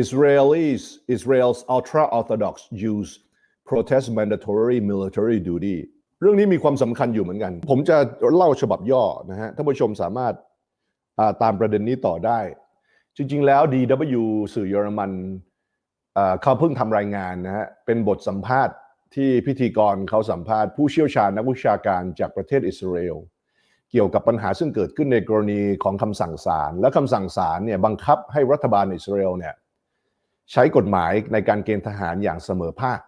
Israelis Israel's ultra orthodox use protest mandatory military duty เรื่องนี้มีความสำคัญอยู่เหมือนกัน ผมจะเล่าฉบับย่อนะฮะท่านผู้ชมสามารถตามประเด็นนี้ต่อได้ จริง ๆ แล้ว DW สื่อเยอรมันเขาเพิ่งทำรายงานนะฮะเป็นบทสัมภาษณ์ที่พิธีกรเขาสัมภาษณ์ผู้เชี่ยวชาญนักวิชาการจากประเทศอิสราเอลเกี่ยวกับปัญหาซึ่งเกิดขึ้นในกรณีของคำสั่งศาลและคำสั่งศาลเนี่ยบังคับให้รัฐบาลอิสราเอลเนี่ย ใช้กฎหมายในการเกณฑ์ทหารอย่างเสมอภาค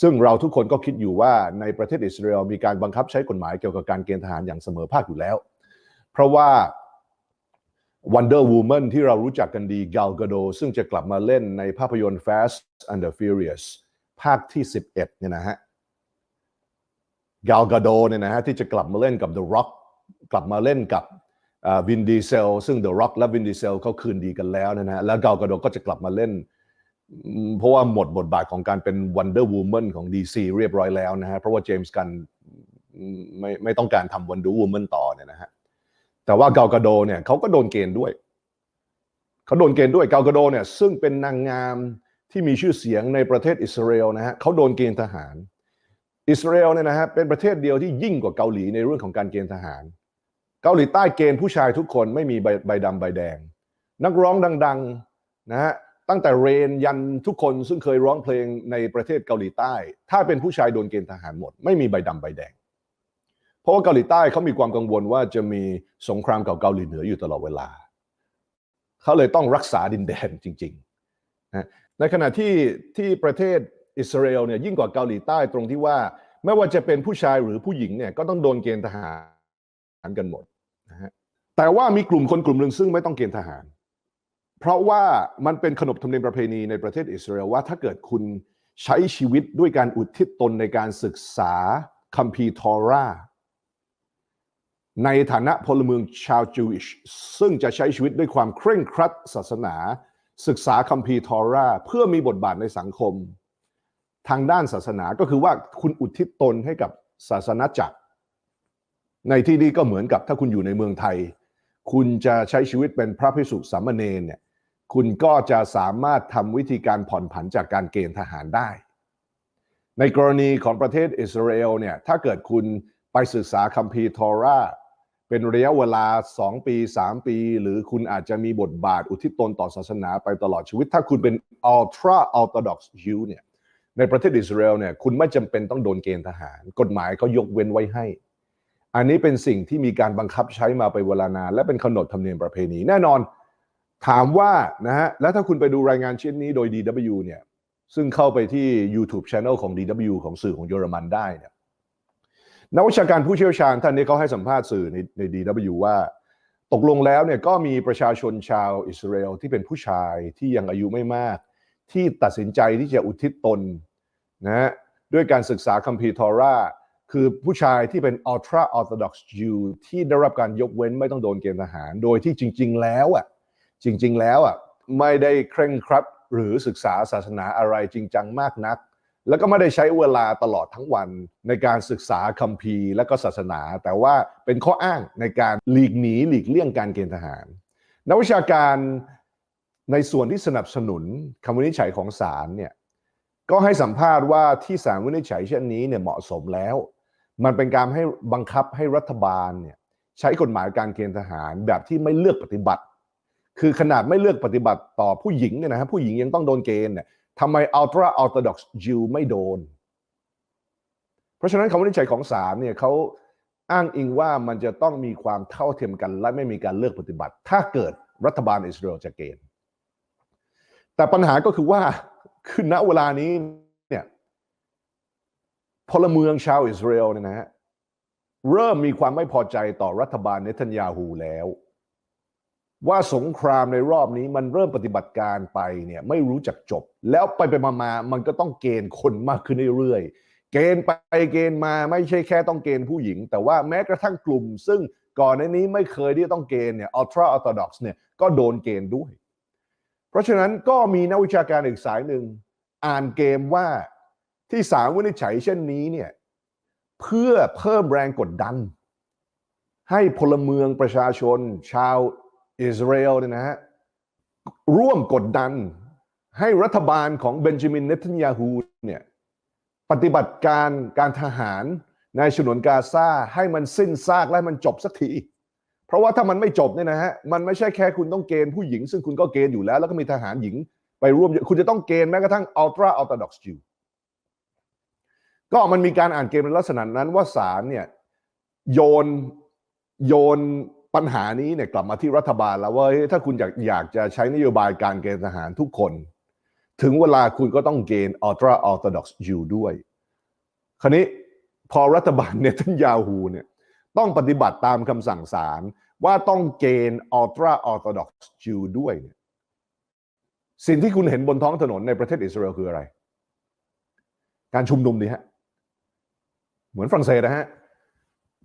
ซึ่งเราทุกคนก็คิดอยู่ว่าในประเทศอิสราเอลมีการบังคับใช้กฎหมายเกี่ยวกับการเกณฑ์ทหารอย่างเสมอภาคอยู่แล้ว เพราะว่า Wonder Woman ที่เรารู้จักกันดี Gal Gadot ซึ่งจะกลับมาเล่นในภาพยนตร์ Fast and the Furious ภาคที่ 11เนี่ยนะฮะ Gal Gadot เนี่ยนะฮะที่จะกลับมาเล่นกับ The Rock กลับมาเล่นกับวินดีเซลซึ่ง The Rock และวินดีเซลเขาคืนดีกันแล้วนะฮะแล้ว Gal Gadot ก็จะกลับมาเล่น เพราะว่าหมดบทบาทของการเป็น Wonder Woman ของ DC เรียบร้อยแล้วนะฮะ เพราะว่าเจมส์กันไม่ไม่ต้องการทำ Wonder Woman ต่อเนี่ยนะฮะ แต่ว่าเกากาโดเนี่ยเขาก็โดนเกณฑ์ด้วย เขาโดนเกณฑ์ด้วยเกากาโดเนี่ยซึ่งเป็นนางงามที่มีชื่อเสียงในประเทศอิสราเอลนะฮะเขาโดนเกณฑ์ทหาร อิสราเอลเนี่ยนะฮะเป็นประเทศเดียวที่ยิ่งกว่าเกาหลีในเรื่องของการเกณฑ์ทหาร เกาหลีใต้เกณฑ์ผู้ชายทุกคนไม่มีใบใบดำใบแดง นักร้องดังๆนะฮะ ตั้งแต่เรนยันทุกคนซึ่งเคยร้องเพลงในประเทศเกาหลีใต้ ถ้าเป็นผู้ชายโดนเกณฑ์ทหารหมด ไม่มีใบดำใบแดง เพราะว่าเกาหลีใต้เขามีความกังวลว่าจะมีสงครามกับเกาหลีเหนืออยู่ตลอดเวลา เขาเลยต้องรักษาดินแดนจริงๆนะในขณะที่ที่ประเทศอิสราเอลเนี่ยยิ่งกว่าเกาหลีใต้ตรงที่ว่า ไม่ว่าจะเป็นผู้ชายหรือผู้หญิงเนี่ยก็ต้องโดนเกณฑ์ทหารกันหมดนะฮะแต่ว่ามีกลุ่มคนกลุ่มหนึ่งซึ่งไม่ต้องเกณฑ์ทหาร เพราะว่ามันเป็นขนบธรรมเนียมประเพณีในประเทศอิสราเอลว่าถ้าเกิดคุณใช้ชีวิตด้วยการอุทิศตนในการศึกษาคัมภีร์ทอราในฐานะพลเมืองชาวจูอิชซึ่งจะใช้ชีวิตด้วยความเคร่งครัดศาสนา ศึกษาคัมภีร์ทอราเพื่อมีบทบาทในสังคม ทางด้านศาสนาก็คือว่าคุณอุทิศตนให้กับศาสนาจักร ในที่นี้ก็เหมือนกับถ้าคุณอยู่ในเมืองไทย คุณจะใช้ชีวิตเป็นพระภิกษุสามเณรเนี่ย คุณก็จะสามารถทำวิธีการผ่อนผันจากการเกณฑ์ทหารได้ ในกรณีของประเทศอิสราเอลเนี่ยถ้าเกิดคุณไปศึกษาคัมภีร์ทอราเป็นระยะเวลา 2 ปี 3 ปี หรือคุณอาจจะมีบทบาทอุทิศตนต่อศาสนาไปตลอดชีวิต ถ้าคุณเป็น ultra orthodox Jew เนี่ยในประเทศอิสราเอลเนี่ยคุณไม่จำเป็นต้องโดนเกณฑ์ทหาร กฎหมายเขายกเว้นไว้ให้ อันนี้เป็นสิ่งที่มีการบังคับใช้มาไปเวลานานและเป็นขนบธรรมเนียมประเพณีแน่นอน ถามว่านะฮะแล้วถ้าคุณไปดูรายงานชิ้นนี้โดย DW เนี่ยซึ่งเข้าไปที่ YouTube Channel ของ DW ของสื่อของเยอรมันได้เนี่ยนักวิชาการผู้เชี่ยวชาญท่านนี้เขาให้สัมภาษณ์สื่อในใน DW ว่า ตกลงแล้วเนี่ยก็มีประชาชนชาวอิสราเอลที่เป็นผู้ชายที่ยังอายุไม่มาก ที่ตัดสินใจที่จะอุทิศตนนะฮะด้วยการศึกษาคัมภีร์ทอราคือผู้ชายที่เป็น ultra orthodox Jew ที่ได้รับการยกเว้นไม่ต้องโดนเกณฑ์ทหาร โดยที่จริง ๆ แล้วอะ จริง ๆ แล้วอะไม่ได้เคร่งครัดหรือศึกษาศาสนาอะไรจริงจังมากนัก แล้วก็ไม่ได้ใช้เวลาตลอดทั้งวันในการศึกษาคัมภีร์และก็ศาสนา แต่ว่าเป็นข้ออ้างในการหลีกหนีหลีกเลี่ยงการเกณฑ์ทหาร นักวิชาการในส่วนที่สนับสนุนคำวินิจฉัยของศาลเนี่ยก็ให้สัมภาษณ์ว่าที่ศาลวินิจฉัยเช่นนี้เนี่ยเหมาะสมแล้ว มันเป็นการให้บังคับให้รัฐบาลเนี่ยใช้กฎหมายการเกณฑ์ทหารแบบที่ไม่เลือกปฏิบัติ คือขนาดไม่เลือกปฏิบัติต่อผู้หญิงเนี่ยนะฮะผู้หญิงยังต้องโดนเกณฑ์เนี่ยทำไม ultra orthodox Jew ไม่โดน เพราะฉะนั้นคำวินิจฉัยของศาลเนี่ยเขาอ้างอิงว่ามันจะต้องมีความเท่าเทียมกันและไม่มีการเลือกปฏิบัติ ถ้าเกิดรัฐบาลอิสราเอลจะเกณฑ์ แต่ปัญหาก็คือว่าคือณเวลานี้เนี่ยพลเมืองชาวอิสราเอลเนี่ยนะฮะเริ่มมีความไม่พอใจต่อรัฐบาลเนทันยาฮูแล้ว ว่าสงครามในรอบนี้มันเริ่มปฏิบัติการไปเนี่ยไม่รู้จักจบ แล้วไปไปมาๆมันก็ต้องเกณฑ์คนมากขึ้นเรื่อยๆเกณฑ์ไปเกณฑ์มาไม่ใช่แค่ต้องเกณฑ์ผู้หญิง แต่ว่าแม้กระทั่งกลุ่ม ซึ่งก่อนในนี้ไม่เคยที่ต้องเกณฑ์เนี่ย ultra orthodox เนี่ยก็โดนเกณฑ์ด้วย เพราะฉะนั้นก็มีนักวิชาการอีกสายหนึ่งอ่านเกมว่าที่ศาลวินิจฉัยเช่นนี้เนี่ยเพื่อเพิ่มแรงกดดัน ให้พลเมืองประชาชน ชาว อิสราเอลเนี่ยนะฮะร่วมกดดันให้รัฐบาลของเบนจามินเนทันยาฮูเนี่ยปฏิบัติการการทหารในฉนวนกาซาให้มันสิ้นซากและมันจบสักที เพราะว่าถ้ามันไม่จบเนี่ยนะฮะมันไม่ใช่แค่คุณต้องเกณฑ์ผู้หญิง ซึ่งคุณก็เกณฑ์อยู่แล้ว แล้วก็มีทหารหญิงไปร่วม คุณจะต้องเกณฑ์แม้กระทั่งอัลตร้าอัลตร้าด็อกซ์จิวก็มันมีการอ่านเกมในลักษณะนั้นว่าศาลเนี่ยโยนโยน ปัญหานี้เนี่ยกลับมาที่รัฐบาลแล้วว่าเฮ้ยถ้าคุณอยากอยากจะใช้นโยบายการเกณฑ์ทหารทุกคน ถึงเวลาคุณก็ต้องเกณฑ์อัลตร้าอัลตร้าด็อกซ์จิวด้วย คราวนี้พอรัฐบาลเนทันยาฮูเนี่ยต้องปฏิบัติตามคำสั่งศาลว่าต้องเกณฑ์อัลตร้าอัลตร้าด็อกซ์จิวด้วยเนี่ยสิ่งที่คุณเห็นบนท้องถนนในประเทศอิสราเอลคืออะไร การชุมนุมดีฮะ เหมือนฝรั่งเศสนะฮะ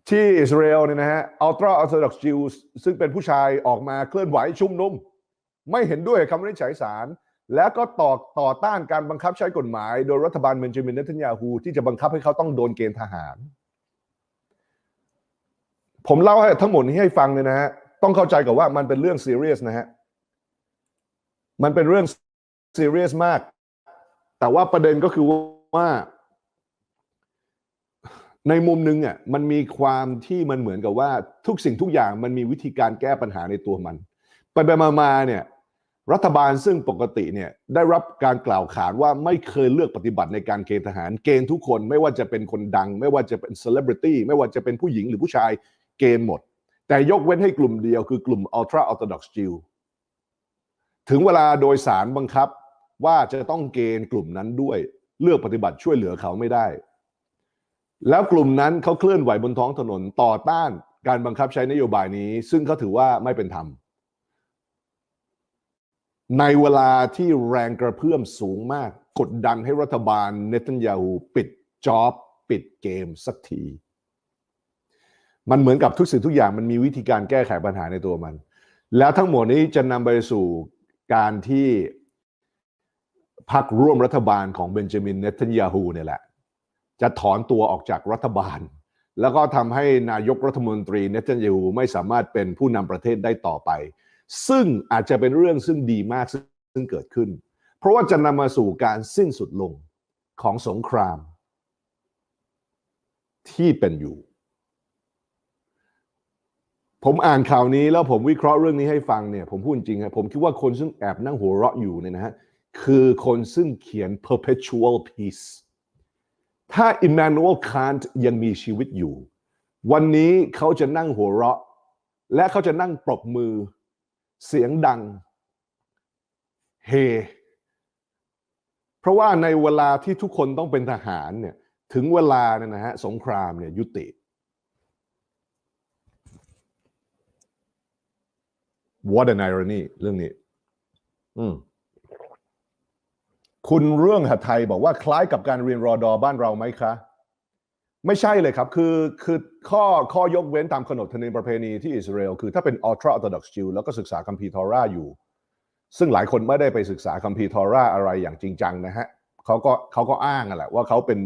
ที่อิสราเอลเนี่ยนะฮะอัลตร้าอัลตร้าด็อกซ์จิวซึ่งเป็นผู้ชายออกมาเคลื่อนไหวชุมนุม ไม่เห็นด้วยคำวินิจฉัยศาลแล้วก็ต่อต่อต้านการบังคับใช้กฎหมาย โดยรัฐบาลเบนจามินเนทันยาฮูที่จะบังคับให้เขาต้องโดนเกณฑ์ทหาร ผมเล่าให้ทั้งหมดนี้ให้ฟังเลยนะฮะต้องเข้าใจกับว่ามันเป็นเรื่องซีเรียสนะฮะมันเป็นเรื่องซีเรียสมาก แต่ว่าประเด็นก็คือว่า ในมุมหนึงอะมันมีความที่มันเหมือนกับว่าทุกสิ่งทุกอย่างมันมีวิธีการแก้ปัญหาในตัวมัน ไปไปมามาเนี่ยรัฐบาลซึ่งปกติเนี่ยได้รับการกล่าวขานว่าไม่เคยเลือกปฏิบัติในการเกณฑ์ทหาร เกณฑ์ทุกคนไม่ว่าจะเป็นคนดัง ไม่ว่าจะเป็นเซเลบริตี้ไม่ว่าจะเป็นผู้หญิงหรือผู้ชายเกณฑ์หมด แต่ยกเว้นให้กลุ่มเดียวคือกลุ่ม Ultra Orthodox Jew ถึงเวลาโดยสารบังคับว่าจะต้องเกณฑ์กลุ่มนั้นด้วยเลือกปฏิบัติช่วยเหลือเขาไม่ได้ แล้วกลุ่มนั้นเขาเคลื่อนไหวบนท้องถนนต่อต้านการบังคับใช้นโยบายนี้ ซึ่งเขาถือว่าไม่เป็นธรรม ในเวลาที่แรงกระเพื่อมสูงมาก กดดันให้รัฐบาลเนตันยาฮูปิดจ็อบปิดเกมสักที มันเหมือนกับทุกสิ่งทุกอย่างมันมีวิธีการแก้ไขปัญหาในตัวมัน แล้วทั้งหมดนี้จะนำไปสู่การที่พรรคร่วมรัฐบาลของเบนจามินเนทันยาฮูเนี่ยแหละ จะถอนตัวออกจากรัฐบาล แล้วก็ทำให้นายกรัฐมนตรีเนทันยูไม่สามารถเป็นผู้นำประเทศได้ต่อไป ซึ่งอาจจะเป็นเรื่องซึ่งดีมากซึ่งเกิดขึ้น เพราะว่าจะนำมาสู่การสิ้นสุดลงของสงคราม ที่เป็นอยู่ ผมอ่านข่าวนี้แล้วผมวิเคราะห์เรื่องนี้ให้ฟังเนี่ยผมพูดจริงครับผมคิดว่าคนซึ่งแอบนั่งหัวเราะอยู่เนี่ยนะฮะคือคนซึ่งเขียน perpetual peace ถ้า Immanuel Kant ยังมีชีวิตอยู่ วันนี้เขาจะนั่งหัวเราะ และเขาจะนั่งปรบมือ เสียงดังเฮเพราะว่าในเวลาที่ทุกคนต้องเป็นทหารเนี่ยถึงเวลาเนี่ยนะฮะสงครามเนี่ยยุติ What an irony เรื่องนี้ อืม คุณเรื่องหัไทยบอกว่าคล้ายกับการเรียนรอดอบ้านเราไหมคะ ไม่ใช่เลยครับ คือคือข้อข้อยกเว้นตามขนบธรรมเนียมประเพณีที่อิสราเอลคือถ้าเป็น Ultra Orthodox Jew แล้วก็ศึกษาคัมภีร์ทอร่าอยู่ ซึ่งหลายคนไม่ได้ไปศึกษาคัมภีร์ทอร่าอะไรอย่างจริงจังนะฮะเขาก็เขาก็อ้างแหละว่าเขาเป็น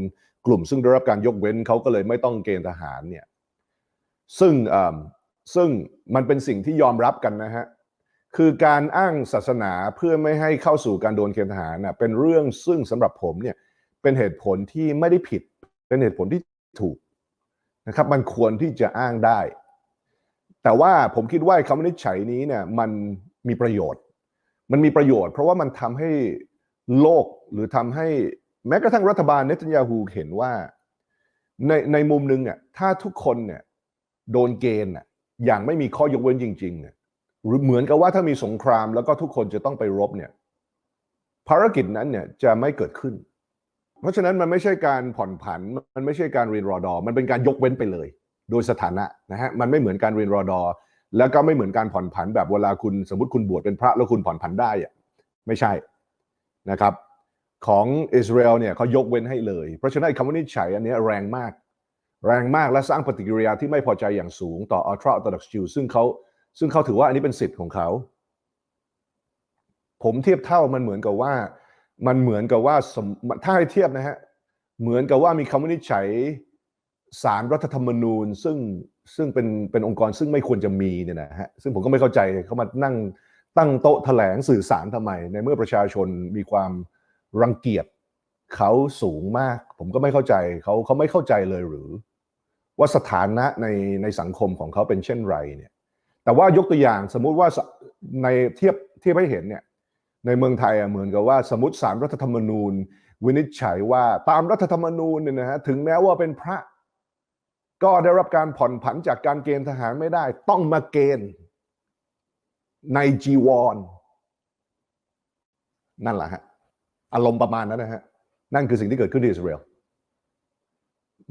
กลุ่มซึ่งได้รับการยกเว้นเขาก็เลยไม่ต้องเกณฑ์ทหารเนี่ยซึ่งอ่ซึ่งมันเป็นสิ่งที่ยอมรับกันนะฮะ คือการอ้างศาสนาเพื่อไม่ให้เข้าสู่การโดนเกณฑ์ทหารน่ะเป็นเรื่องซึ่งสำหรับผมเนี่ยเป็นเหตุผลที่ไม่ได้ผิด เป็นเหตุผลที่ถูกนะครับ มันควรที่จะอ้างได้ แต่ว่าผมคิดว่าคำวินิจฉัยนี้เนี่ยมันมีประโยชน์ มันมีประโยชน์ เพราะว่ามันทำให้โลกหรือทำให้แม้กระทั่งรัฐบาลเนตันยาฮูเห็นว่าในในมุมหนึงอะถ้าทุกคนเนี่ยโดนเกณฑ์อะอย่างไม่มีข้อยกเว้นจริงๆเนี่ย หรือเหมือนกับว่าถ้ามีสงครามแล้วก็ทุกคนจะต้องไปรบเนี่ยภารกิจนั้นเนี่ยจะไม่เกิดขึ้น เพราะฉะนั้นมันไม่ใช่การผ่อนผัน มันไม่ใช่การเรียนรอดอ มันเป็นการยกเว้นไปเลย โดยสถานะนะฮะมันไม่เหมือนการเรียนรอดอ แล้วก็ไม่เหมือนการผ่อนผันแบบเวลาคุณสมมติคุณบวชเป็นพระแล้วคุณผ่อนผันได้อะไม่ใช่นะครับของอิสราเอลเนี่ยเขายกเว้นให้เลย เพราะฉะนั้นคำวินิจฉัยอันนี้แรงมาก แรงมากและสร้างปฏิกิริยาที่ไม่พอใจอย่างสูงต่อ Ultra Orthodox Jew ซึ่งเขา ซึ่งเขาถือว่าอันนี้เป็นสิทธิ์ของเขา ผมเทียบเท่ามันเหมือนกับว่า มันเหมือนกับว่าถ้าให้เทียบนะฮะเหมือนกับว่ามีคำวินิจฉัยสารรัฐธรรมนูญ ซึ่งซึ่งเป็นเป็นองค์กรซึ่งไม่ควรจะมีเนี่ยนะฮะซึ่งผมก็ไม่เข้าใจเขามานั่งตั้งโต๊ะแถลงสื่อสารทำไม ในเมื่อประชาชนมีความรังเกียจเขาสูงมาก ผมก็ไม่เข้าใจเขาเขาไม่เข้าใจเลยหรือ ว่าสถานะในในสังคมของเขาเป็นเช่นไรเนี่ย แต่ว่ายกตัวอย่างสมมุติว่าในเทียบเทียบให้เห็นเนี่ยในเมืองไทยอะเหมือนกับว่าสมมติสารรัฐธรรมนูญ วินิจฉัยว่าตามรัฐธรรมนูญเนี่ยนะฮะถึงแม้ว่าเป็นพระ ก็ได้รับการผ่อนผันจากการเกณฑ์ทหารไม่ได้ ต้องมาเกณฑ์ในจีวรนั่นแหละฮะอารมณ์ประมาณนั้นนะฮะนั่นคือสิ่งที่เกิดขึ้นที่อิสราเอล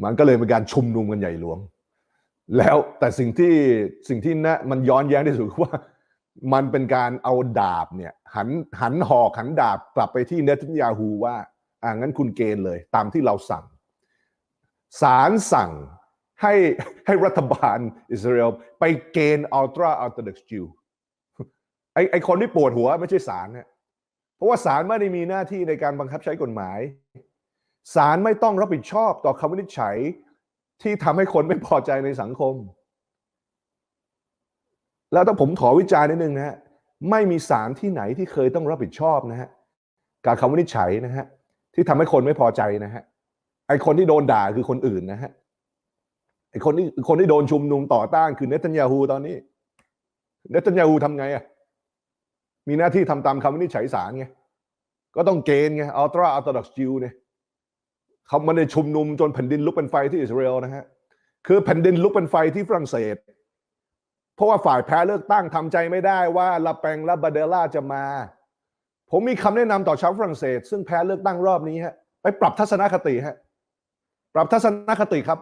มันก็เลยเป็นการชุมนุมกันใหญ่หลวง แล้วแต่สิ่งที่สิ่งที่นะมันย้อนแย้งที่สุดว่า มันเป็นการเอาดาบเนี่ยหันหันหอกหันดาบกลับไปที่เนทันยาฮูว่าอ่างั้นคุณเกณฑ์เลย ตามที่เราสั่งศาลสั่งให้ให้รัฐบาลอิสราเอลไปเกณฑ์อัลตร้าอัลตราเด็กจิวไอไอคนที่ปวดหัวไม่ใช่ศาลเนี่ยเพราะว่าศาลไม่ได้มีหน้าที่ในการบังคับใช้กฎหมายศาลไม่ต้องรับผิดชอบต่อคำวินิจฉัย ที่ทำให้คนไม่พอใจในสังคม แล้วถ้าผมขอวิจารณ์นิดนึงนะฮะไม่มีศาลที่ไหนที่เคยต้องรับผิดชอบนะฮะการคำวินิจฉัยนะฮะที่ทำให้คนไม่พอใจนะฮะไอคนที่โดนด่าคือคนอื่นนะฮะไอคนที่คนที่โดนชุมนุมต่อต้านคือเนตันยาฮูตอนนี้เนตันยาฮูทำไงอะมีหน้าที่ทำตามคำวินิจฉัยศาลไงก็ต้องเกณฑ์ไงอัลตราอัลตรักจิวเนี่ย เขาไมันได้ชุมนุมจนแผ่นดินลุกเป็นไฟที่อิสราเอลนะฮะคือแผ่นดินลุกเป็นไฟที่ฝรั่งเศส เพราะว่าฝ่ายแพ้เลือกตั้งทำใจไม่ได้ว่าลาแปงและบาเดล่าจะมา ผมมีคำแนะนำต่อชาวฝรั่งเศส ซึ่งแพ้เลือกตั้งรอบนี้ฮะไปปรับทัศนคติฮะปรับทัศนคติครับ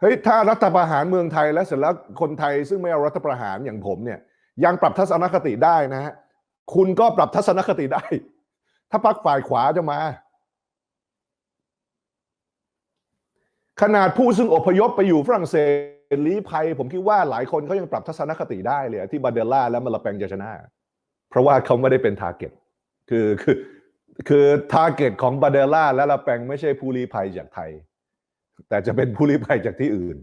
เฮ้ยถ้ารัฐประหารเมืองไทยแล้วเสร็จแล้วคนไทยซึ่งไม่เอารัฐประหารอย่างผมเนี่ย ยังปรับทัศนคติได้นะฮะคุณก็ปรับทัศนคติได้ ถ้าพักฝ่ายขวาจะมา ขนาดผู้ซึ่งอพยพไปอยู่ฝรั่งเศสลี้ภัย ผมคิดว่าหลายคนเขายังปรับทัศนคติได้เลยที่บาเดล่าและมาลาแปงจะชนะเพราะว่าเขาไม่ได้เป็นทาร์เก็ตคือคือคือทาร์เก็ตของบาเดล่าและลาแปงไม่ใช่ผู้ลี้ภัยจากไทย แต่จะเป็นผู้ลี้ภัยจากที่อื่น